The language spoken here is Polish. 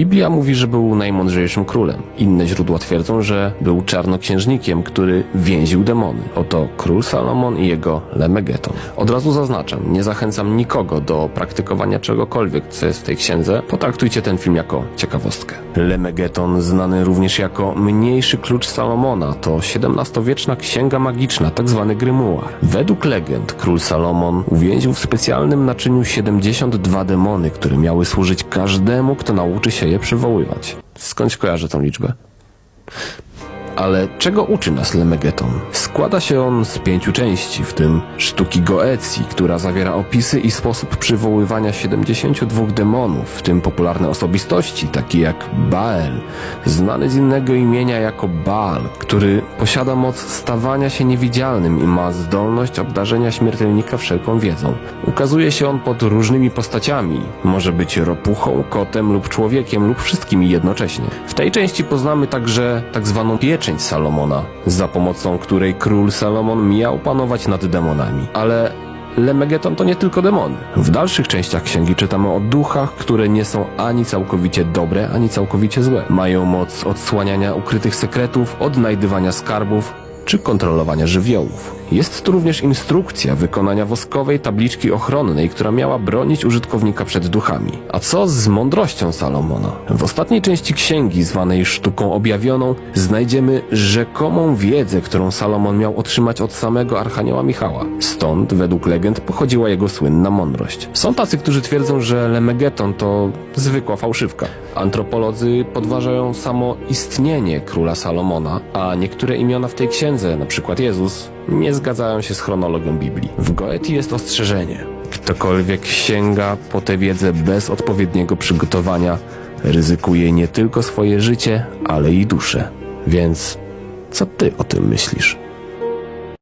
Biblia mówi, że był najmądrzejszym królem. Inne źródła twierdzą, że był czarnoksiężnikiem, który więził demony. Oto król Salomon i jego Lemegeton. Od razu zaznaczam, nie zachęcam nikogo do praktykowania czegokolwiek, co jest w tej księdze. Potraktujcie ten film jako ciekawostkę. Lemegeton, znany również jako mniejszy klucz Salomona, to XVII-wieczna księga magiczna, tzw. grymuar. Według legend król Salomon uwięził w specjalnym naczyniu 72 demony, które miały służyć każdemu, kto nauczy się je przywoływać. Skądś kojarzę tą liczbę? Ale czego uczy nas Lemegeton? Składa się on z pięciu części, w tym sztuki Goecji, która zawiera opisy i sposób przywoływania 72 demonów, w tym popularne osobistości, takie jak Baal, znany z innego imienia jako Baal, który posiada moc stawania się niewidzialnym i ma zdolność obdarzenia śmiertelnika wszelką wiedzą. Ukazuje się on pod różnymi postaciami, może być ropuchą, kotem lub człowiekiem lub wszystkimi jednocześnie. W tej części poznamy także tak zwaną pieczęć Salomona, za pomocą której król Salomon miał panować nad demonami. Ale Lemegeton to nie tylko demony. W dalszych częściach księgi czytamy o duchach, które nie są ani całkowicie dobre, ani całkowicie złe. Mają moc odsłaniania ukrytych sekretów, odnajdywania skarbów czy kontrolowania żywiołów. Jest tu również instrukcja wykonania woskowej tabliczki ochronnej, która miała bronić użytkownika przed duchami. A co z mądrością Salomona? W ostatniej części księgi, zwanej Sztuką Objawioną, znajdziemy rzekomą wiedzę, którą Salomon miał otrzymać od samego Archanioła Michała. Stąd, według legend, pochodziła jego słynna mądrość. Są tacy, którzy twierdzą, że Lemegeton to zwykła fałszywka. Antropolodzy podważają samo istnienie króla Salomona, a niektóre imiona w tej księdze, przykład Jezus, nie zgadzają się z chronologią Biblii. W Goetii jest ostrzeżenie. Ktokolwiek sięga po tę wiedzę bez odpowiedniego przygotowania, ryzykuje nie tylko swoje życie, ale i duszę. Więc co ty o tym myślisz?